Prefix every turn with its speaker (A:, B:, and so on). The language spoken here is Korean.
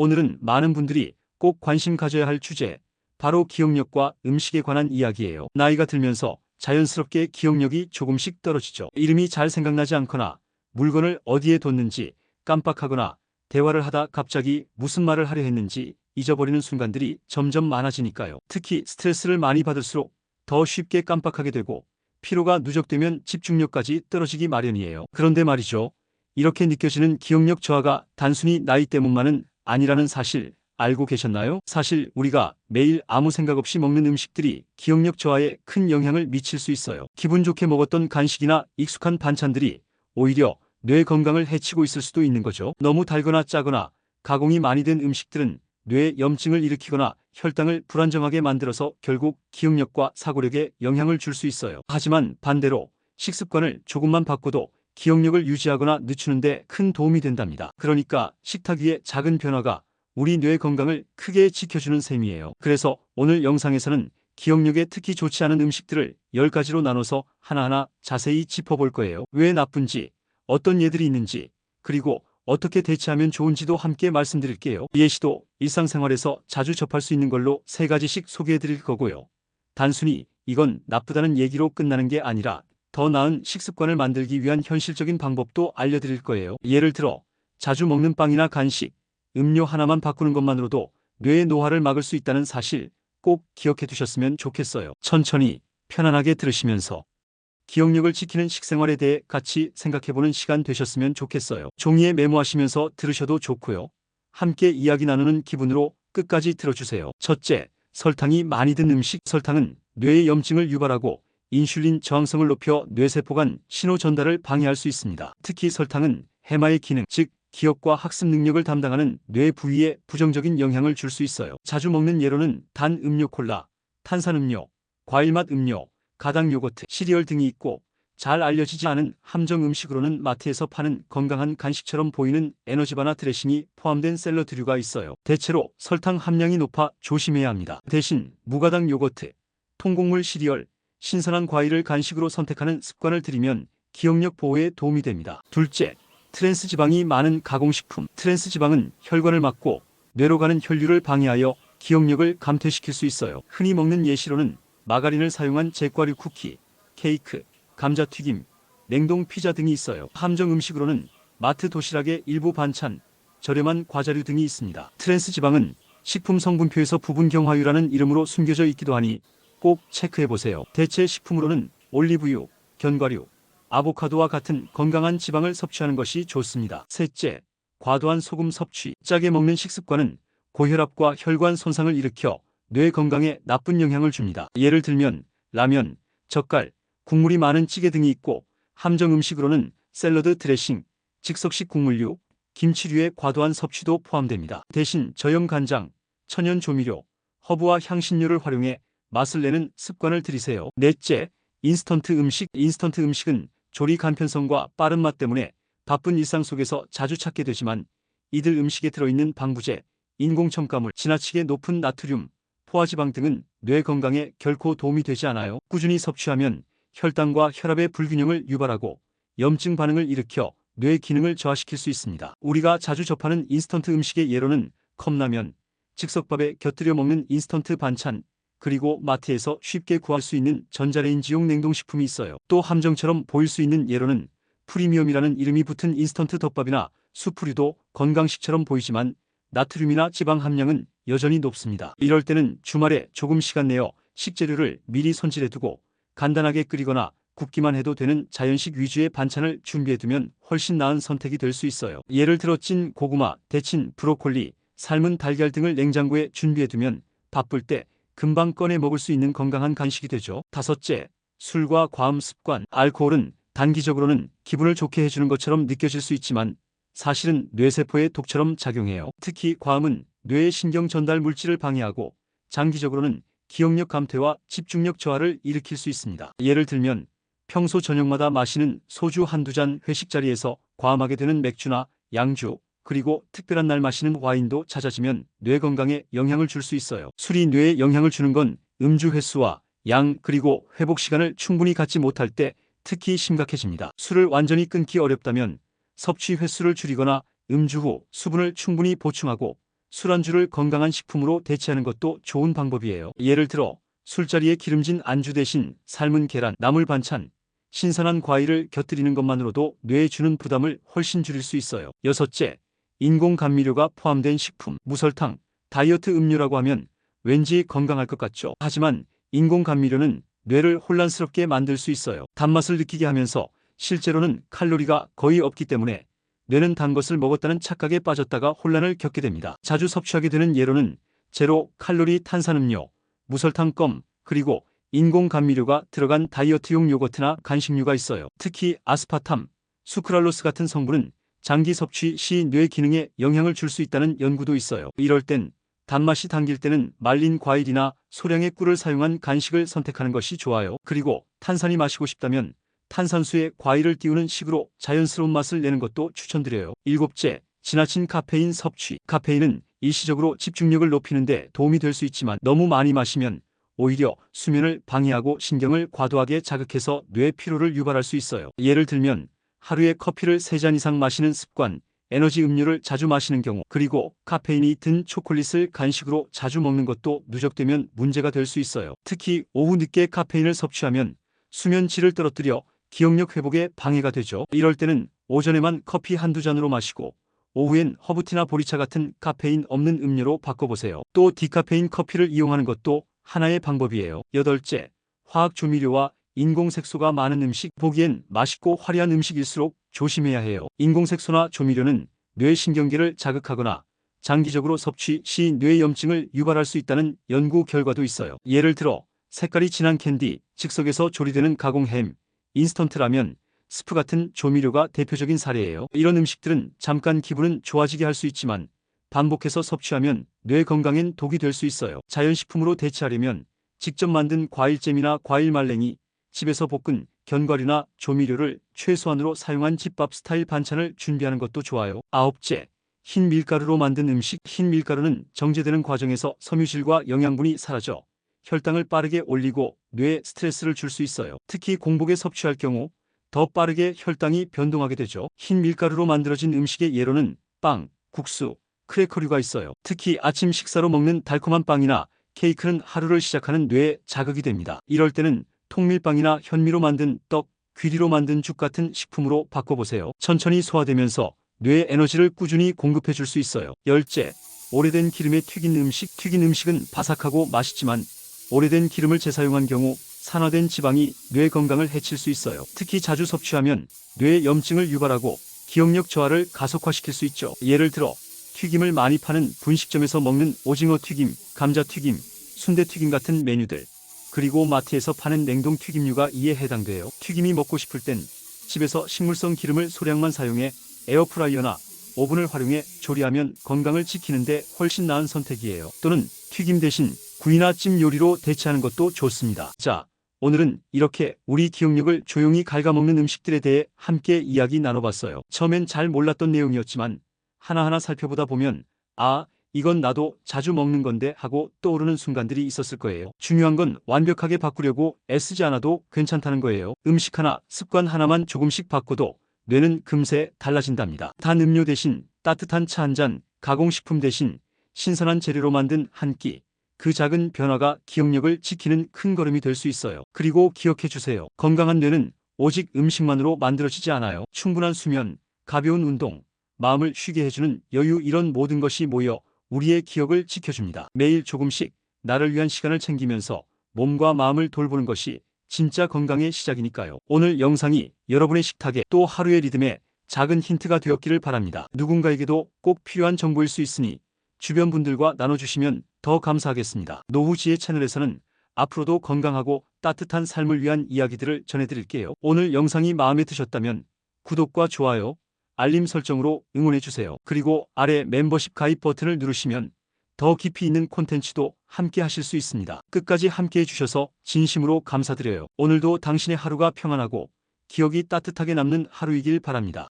A: 오늘은 많은 분들이 꼭 관심 가져야 할 주제, 바로 기억력과 음식에 관한 이야기예요. 나이가 들면서 자연스럽게 기억력이 조금씩 떨어지죠. 이름이 잘 생각나지 않거나 물건을 어디에 뒀는지 깜빡하거나 대화를 하다 갑자기 무슨 말을 하려 했는지 잊어버리는 순간들이 점점 많아지니까요. 특히 스트레스를 많이 받을수록 더 쉽게 깜빡하게 되고 피로가 누적되면 집중력까지 떨어지기 마련이에요. 그런데 말이죠. 이렇게 느껴지는 기억력 저하가 단순히 나이 때문만은 아니라는 사실 알고 계셨나요? 사실 우리가 매일 아무 생각 없이 먹는 음식들이 기억력 저하에 큰 영향을 미칠 수 있어요. 기분 좋게 먹었던 간식이나 익숙한 반찬들이 오히려 뇌 건강을 해치고 있을 수도 있는 거죠. 너무 달거나 짜거나 가공이 많이 된 음식들은 뇌 염증을 일으키거나 혈당을 불안정하게 만들어서 결국 기억력과 사고력에 영향을 줄 수 있어요. 하지만 반대로 식습관을 조금만 바꿔도 기억력을 유지하거나 늦추는데 큰 도움이 된답니다. 그러니까 식탁 위에 작은 변화가 우리 뇌 건강을 크게 지켜주는 셈이에요. 그래서 오늘 영상에서는 기억력에 특히 좋지 않은 음식들을 10가지로 나눠서 하나하나 자세히 짚어볼 거예요. 왜 나쁜지, 어떤 예들이 있는지, 그리고 어떻게 대처하면 좋은지도 함께 말씀드릴게요. 예시도 일상생활에서 자주 접할 수 있는 걸로 세 가지씩 소개해 드릴 거고요. 단순히 이건 나쁘다는 얘기로 끝나는 게 아니라 더 나은 식습관을 만들기 위한 현실적인 방법도 알려드릴 거예요. 예를 들어 자주 먹는 빵이나 간식, 음료 하나만 바꾸는 것만으로도 뇌의 노화를 막을 수 있다는 사실 꼭 기억해 두셨으면 좋겠어요. 천천히 편안하게 들으시면서 기억력을 지키는 식생활에 대해 같이 생각해보는 시간 되셨으면 좋겠어요. 종이에 메모하시면서 들으셔도 좋고요. 함께 이야기 나누는 기분으로 끝까지 들어주세요. 첫째, 설탕이 많이 든 음식. 설탕은 뇌의 염증을 유발하고 인슐린 저항성을 높여 뇌세포 간 신호 전달을 방해할 수 있습니다. 특히 설탕은 해마의 기능, 즉 기억과 학습 능력을 담당하는 뇌 부위에 부정적인 영향을 줄 수 있어요. 자주 먹는 예로는 단 음료 콜라, 탄산음료, 과일맛 음료, 가당 요거트, 시리얼 등이 있고 잘 알려지지 않은 함정 음식으로는 마트에서 파는 건강한 간식처럼 보이는 에너지바나 드레싱이 포함된 샐러드류가 있어요. 대체로 설탕 함량이 높아 조심해야 합니다. 대신 무가당 요거트, 통곡물 시리얼, 신선한 과일을 간식으로 선택하는 습관을 들이면 기억력 보호에 도움이 됩니다. 둘째, 트랜스 지방이 많은 가공식품. 트랜스 지방은 혈관을 막고 뇌로 가는 혈류를 방해하여 기억력을 감퇴시킬 수 있어요. 흔히 먹는 예시로는 마가린을 사용한 제과류 쿠키, 케이크, 감자튀김, 냉동 피자 등이 있어요. 함정 음식으로는 마트 도시락의 일부 반찬, 저렴한 과자류 등이 있습니다. 트랜스 지방은 식품 성분표에서 부분 경화유라는 이름으로 숨겨져 있기도 하니 꼭 체크해 보세요. 대체 식품으로는 올리브유, 견과류, 아보카도와 같은 건강한 지방을 섭취하는 것이 좋습니다. 셋째, 과도한 소금 섭취. 짜게 먹는 식습관은 고혈압과 혈관 손상을 일으켜 뇌 건강에 나쁜 영향을 줍니다. 예를 들면 라면, 젓갈, 국물이 많은 찌개 등이 있고 함정 음식으로는 샐러드 드레싱, 즉석식 국물류, 김치류의 과도한 섭취도 포함됩니다. 대신 저염 간장, 천연 조미료, 허브와 향신료를 활용해 맛을 내는 습관을 들이세요. 넷째, 인스턴트 음식. 인스턴트 음식은 조리 간편성과 빠른 맛 때문에 바쁜 일상 속에서 자주 찾게 되지만 이들 음식에 들어있는 방부제, 인공첨가물, 지나치게 높은 나트륨, 포화지방 등은 뇌 건강에 결코 도움이 되지 않아요. 꾸준히 섭취하면 혈당과 혈압의 불균형을 유발하고 염증 반응을 일으켜 뇌 기능을 저하시킬 수 있습니다. 우리가 자주 접하는 인스턴트 음식의 예로는 컵라면, 즉석밥에 곁들여 먹는 인스턴트 반찬, 그리고 마트에서 쉽게 구할 수 있는 전자레인지용 냉동식품이 있어요. 또 함정처럼 보일 수 있는 예로는 프리미엄이라는 이름이 붙은 인스턴트 덮밥이나 수프류도 건강식처럼 보이지만 나트륨이나 지방 함량은 여전히 높습니다. 이럴 때는 주말에 조금 시간 내어 식재료를 미리 손질해 두고 간단하게 끓이거나 굽기만 해도 되는 자연식 위주의 반찬을 준비해 두면 훨씬 나은 선택이 될 수 있어요. 예를 들어 찐 고구마, 데친 브로콜리, 삶은 달걀 등을 냉장고에 준비해 두면 바쁠 때 금방 꺼내 먹을 수 있는 건강한 간식이 되죠. 다섯째, 술과 과음 습관. 알코올은 단기적으로는 기분을 좋게 해주는 것처럼 느껴질 수 있지만 사실은 뇌세포의 독처럼 작용해요. 특히 과음은 뇌의 신경 전달 물질을 방해하고 장기적으로는 기억력 감퇴와 집중력 저하를 일으킬 수 있습니다. 예를 들면 평소 저녁마다 마시는 소주 한두 잔 회식 자리에서 과음하게 되는 맥주나 양주, 그리고 특별한 날 마시는 와인도 잦아지면 뇌 건강에 영향을 줄 수 있어요. 술이 뇌에 영향을 주는 건 음주 횟수와 양 그리고 회복 시간을 충분히 갖지 못할 때 특히 심각해집니다. 술을 완전히 끊기 어렵다면 섭취 횟수를 줄이거나 음주 후 수분을 충분히 보충하고 술안주를 건강한 식품으로 대체하는 것도 좋은 방법이에요. 예를 들어 술자리에 기름진 안주 대신 삶은 계란, 나물 반찬, 신선한 과일을 곁들이는 것만으로도 뇌에 주는 부담을 훨씬 줄일 수 있어요. 여섯째, 인공 감미료가 포함된 식품, 무설탕, 다이어트 음료라고 하면 왠지 건강할 것 같죠. 하지만 인공 감미료는 뇌를 혼란스럽게 만들 수 있어요. 단맛을 느끼게 하면서 실제로는 칼로리가 거의 없기 때문에 뇌는 단 것을 먹었다는 착각에 빠졌다가 혼란을 겪게 됩니다. 자주 섭취하게 되는 예로는 제로 칼로리 탄산음료, 무설탕 껌, 그리고 인공 감미료가 들어간 다이어트용 요거트나 간식류가 있어요. 특히 아스파탐, 수크랄로스 같은 성분은 장기 섭취 시 뇌 기능에 영향을 줄 수 있다는 연구도 있어요. 이럴 땐 단맛이 당길 때는 말린 과일이나 소량의 꿀을 사용한 간식을 선택하는 것이 좋아요. 그리고 탄산이 마시고 싶다면 탄산수에 과일을 띄우는 식으로 자연스러운 맛을 내는 것도 추천드려요. 일곱째, 지나친 카페인 섭취. 카페인은 일시적으로 집중력을 높이는 데 도움이 될 수 있지만 너무 많이 마시면 오히려 수면을 방해하고 신경을 과도하게 자극해서 뇌 피로를 유발할 수 있어요. 예를 들면 하루에 커피를 3잔 이상 마시는 습관, 에너지 음료를 자주 마시는 경우, 그리고 카페인이 든 초콜릿을 간식으로 자주 먹는 것도 누적되면 문제가 될 수 있어요. 특히 오후 늦게 카페인을 섭취하면 수면 질을 떨어뜨려 기억력 회복에 방해가 되죠. 이럴 때는 오전에만 커피 한두 잔으로 마시고 오후엔 허브티나 보리차 같은 카페인 없는 음료로 바꿔보세요. 또 디카페인 커피를 이용하는 것도 하나의 방법이에요. 여덟째, 화학 조미료와 인공색소가 많은 음식 보기엔 맛있고 화려한 음식일수록 조심해야 해요. 인공색소나 조미료는 뇌신경계를 자극하거나 장기적으로 섭취 시 뇌염증을 유발할 수 있다는 연구 결과도 있어요. 예를 들어 색깔이 진한 캔디, 즉석에서 조리되는 가공햄, 인스턴트 라면, 스프 같은 조미료가 대표적인 사례예요. 이런 음식들은 잠깐 기분은 좋아지게 할 수 있지만 반복해서 섭취하면 뇌 건강엔 독이 될 수 있어요. 자연식품으로 대체하려면 직접 만든 과일잼이나 과일 말랭이, 집에서 볶은 견과류나 조미료를 최소한으로 사용한 집밥 스타일 반찬을 준비하는 것도 좋아요. 아홉째, 흰 밀가루로 만든 음식. 흰 밀가루는 정제되는 과정에서 섬유질과 영양분이 사라져 혈당을 빠르게 올리고 뇌에 스트레스를 줄 수 있어요. 특히 공복에 섭취할 경우 더 빠르게 혈당이 변동하게 되죠. 흰 밀가루로 만들어진 음식의 예로는 빵, 국수, 크래커류가 있어요. 특히 아침 식사로 먹는 달콤한 빵이나 케이크는 하루를 시작하는 뇌에 자극이 됩니다. 이럴 때는 통밀빵이나 현미로 만든 떡, 귀리로 만든 죽 같은 식품으로 바꿔보세요. 천천히 소화되면서 뇌에 에너지를 꾸준히 공급해 줄 수 있어요. 열째, 오래된 기름에 튀긴 음식. 튀긴 음식은 바삭하고 맛있지만 오래된 기름을 재사용한 경우 산화된 지방이 뇌 건강을 해칠 수 있어요. 특히 자주 섭취하면 뇌 염증을 유발하고 기억력 저하를 가속화시킬 수 있죠. 예를 들어 튀김을 많이 파는 분식점에서 먹는 오징어 튀김, 감자 튀김, 순대 튀김 같은 메뉴들, 그리고 마트에서 파는 냉동 튀김류가 이에 해당돼요. 튀김이 먹고 싶을 땐 집에서 식물성 기름을 소량만 사용해 에어프라이어나 오븐을 활용해 조리하면 건강을 지키는데 훨씬 나은 선택이에요. 또는 튀김 대신 구이나 찜 요리로 대체하는 것도 좋습니다. 자, 오늘은 이렇게 우리 기억력을 조용히 갉아먹는 음식들에 대해 함께 이야기 나눠봤어요. 처음엔 잘 몰랐던 내용이었지만 하나하나 살펴보다 보면 아, 이건 나도 자주 먹는 건데 하고 떠오르는 순간들이 있었을 거예요. 중요한 건 완벽하게 바꾸려고 애쓰지 않아도 괜찮다는 거예요. 음식 하나, 습관 하나만 조금씩 바꿔도 뇌는 금세 달라진답니다. 단 음료 대신 따뜻한 차 한 잔, 가공식품 대신 신선한 재료로 만든 한 끼. 그 작은 변화가 기억력을 지키는 큰 걸음이 될 수 있어요. 그리고 기억해 주세요. 건강한 뇌는 오직 음식만으로 만들어지지 않아요. 충분한 수면, 가벼운 운동, 마음을 쉬게 해주는 여유 이런 모든 것이 모여 우리의 기억을 지켜줍니다. 매일 조금씩 나를 위한 시간을 챙기면서 몸과 마음을 돌보는 것이 진짜 건강의 시작이니까요. 오늘 영상이 여러분의 식탁에 또 하루의 리듬에 작은 힌트가 되었기를 바랍니다. 누군가에게도 꼭 필요한 정보일 수 있으니 주변 분들과 나눠주시면 더 감사하겠습니다. 노후지혜 채널에서는 앞으로도 건강하고 따뜻한 삶을 위한 이야기들을 전해드릴게요. 오늘 영상이 마음에 드셨다면 구독과 좋아요, 알림 설정으로 응원해주세요. 그리고 아래 멤버십 가입 버튼을 누르시면 더 깊이 있는 콘텐츠도 함께 하실 수 있습니다. 끝까지 함께 해주셔서 진심으로 감사드려요. 오늘도 당신의 하루가 평안하고 기억이 따뜻하게 남는 하루이길 바랍니다.